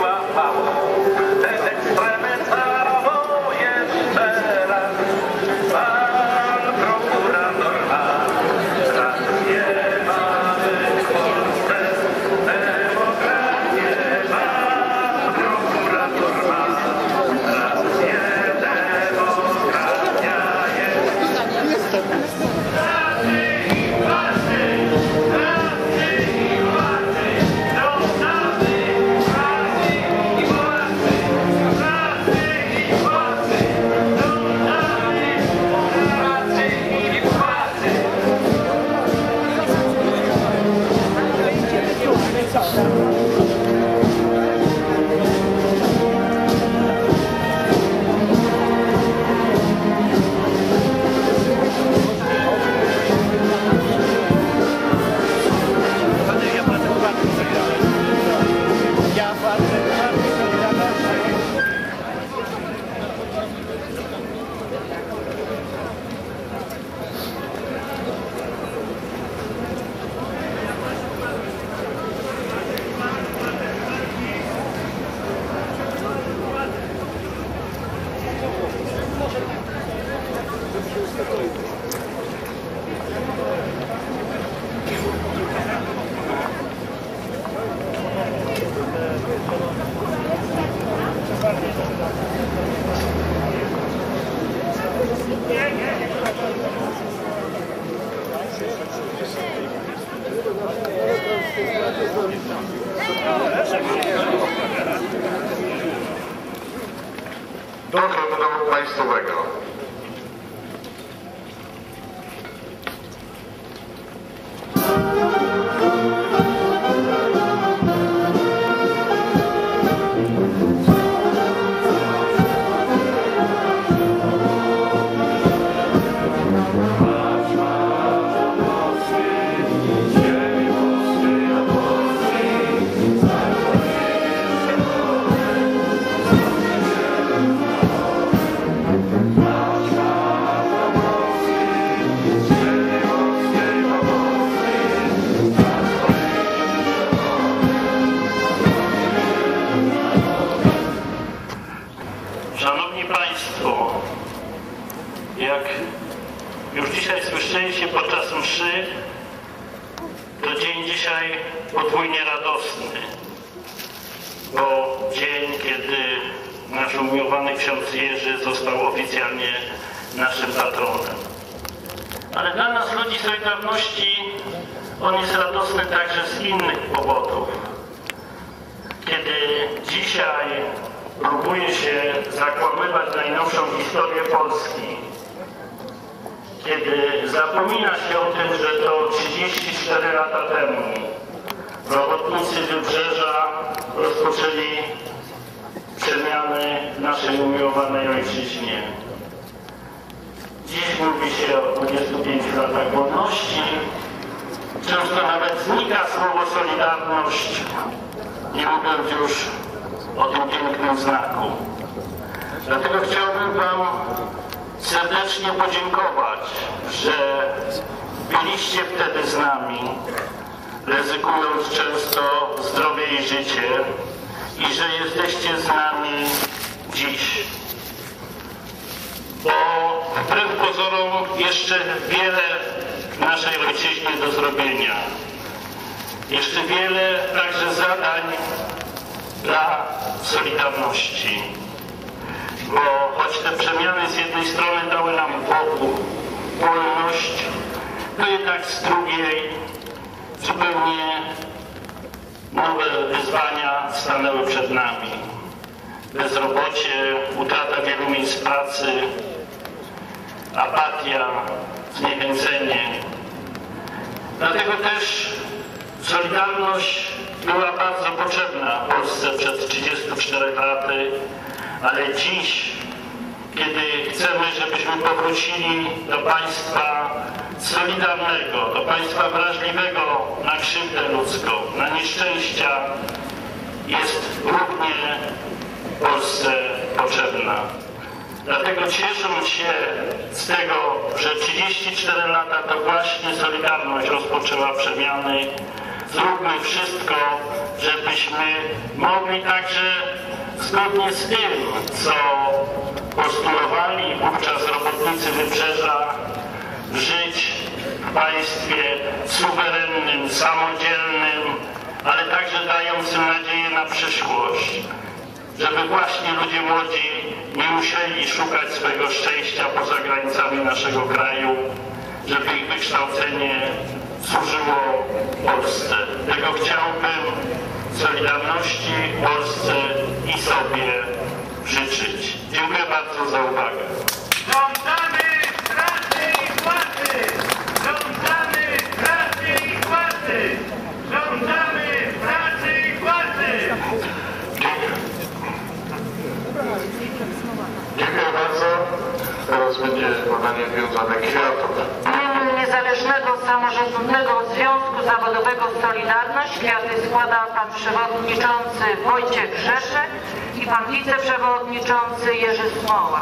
you our power. Let experiments do Trybunału Państwowego. Zakłamywać najnowszą historię Polski, kiedy zapomina się o tym, że to 34 lata temu robotnicy Wybrzeża rozpoczęli przemiany w naszej umiłowanej ojczyźnie. Dziś mówi się o 25 latach wolności. Często nawet znika słowo Solidarność, nie mówiąc już o tym pięknym znaku. Dlatego chciałbym Wam serdecznie podziękować, że byliście wtedy z nami, ryzykując często zdrowie i życie i że jesteście z nami dziś. Bo wbrew pozorom jeszcze wiele w naszej ojczyźnie do zrobienia. Jeszcze wiele także zadań dla Solidarności. Bo choć te przemiany z jednej strony dały nam wokół wolność, to jednak z drugiej zupełnie nowe wyzwania stanęły przed nami. Bezrobocie, utrata wielu miejsc pracy, apatia, zniechęcenie. Dlatego też Solidarność była bardzo potrzebna Polsce przed 34 laty, ale dziś, kiedy chcemy, żebyśmy powrócili do państwa solidarnego, do państwa wrażliwego na krzywdę ludzką, na nieszczęścia, jest równie Polsce potrzebna. Dlatego ciesząc się z tego, że 30 34 lata to właśnie Solidarność rozpoczęła przemiany. Zróbmy wszystko, żebyśmy mogli także zgodnie z tym, co postulowali wówczas robotnicy Wybrzeża, żyć w państwie suwerennym, samodzielnym, ale także dającym nadzieję na przyszłość żeby właśnie ludzie młodzi nie musieli szukać swego szczęścia poza granicami naszego kraju, żeby ich wykształcenie służyło Polsce. Tego chciałbym Solidarności Polsce i sobie życzyć. Dziękuję bardzo za uwagę. Żądamy pracy i płacy! Żądamy pracy i płacy! Żądamy pracy i płacy! Dziękuję bardzo. Teraz będzie podanie wiązanek kwiatów. Niezależnego Samorządnego Związku Zawodowego Solidarność kwiaty składa pan przewodniczący Wojciech Grzeszek i pan wiceprzewodniczący Jerzy Smoła.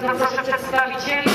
Proszę przedstawicieli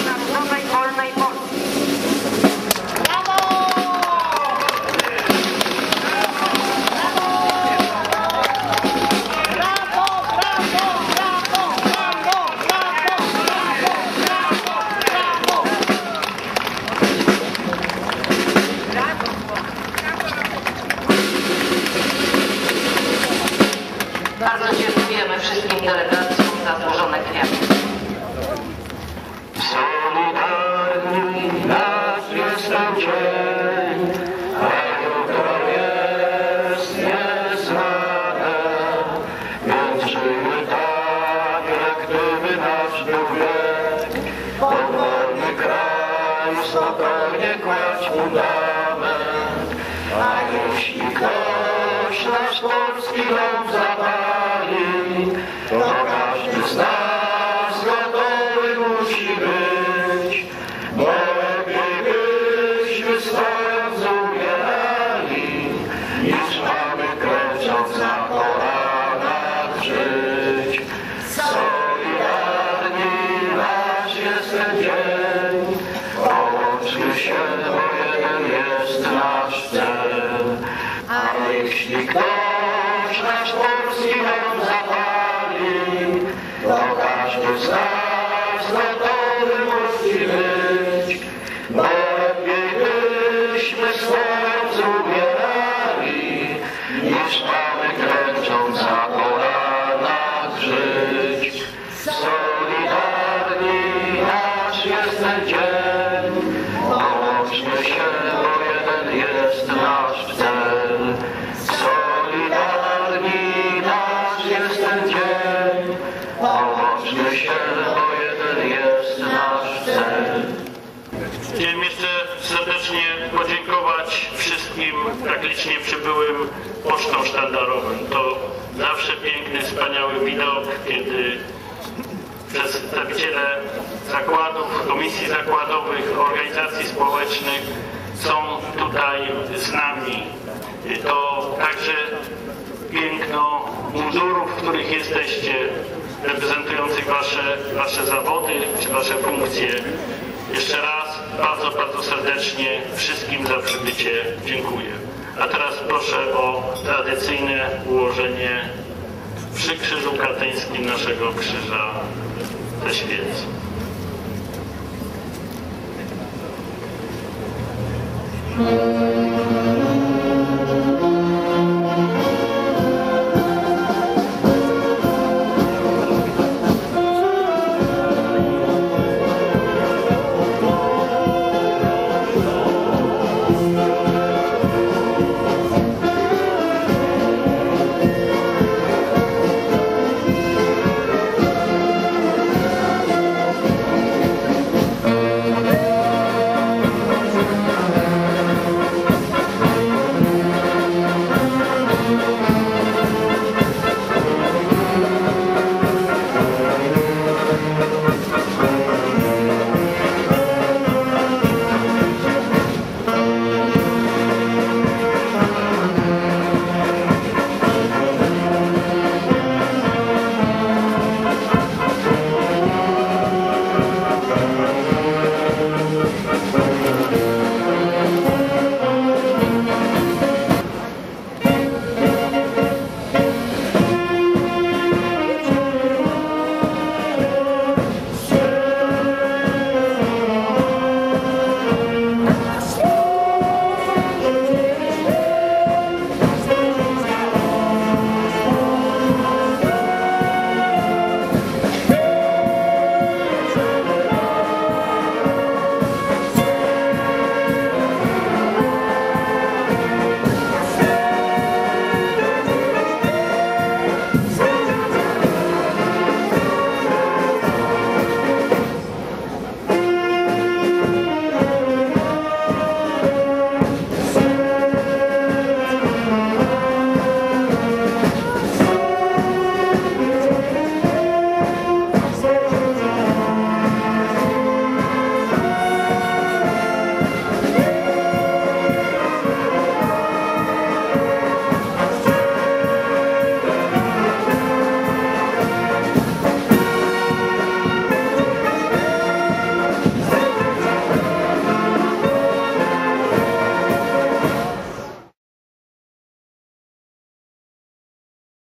polski dom zapali, A jeśli ktoś nasz polski dom zapali, to każdy licznie przybyłym pocztom sztandarowym. To zawsze piękny, wspaniały widok, kiedy przedstawiciele zakładów, komisji zakładowych, organizacji społecznych są tutaj z nami. To także piękno mundurów, w których jesteście, reprezentujących wasze, wasze zawody czy wasze funkcje. Jeszcze raz bardzo, bardzo serdecznie wszystkim za przybycie dziękuję. A teraz proszę o tradycyjne ułożenie przy krzyżu katyńskim naszego krzyża ze świec. Thank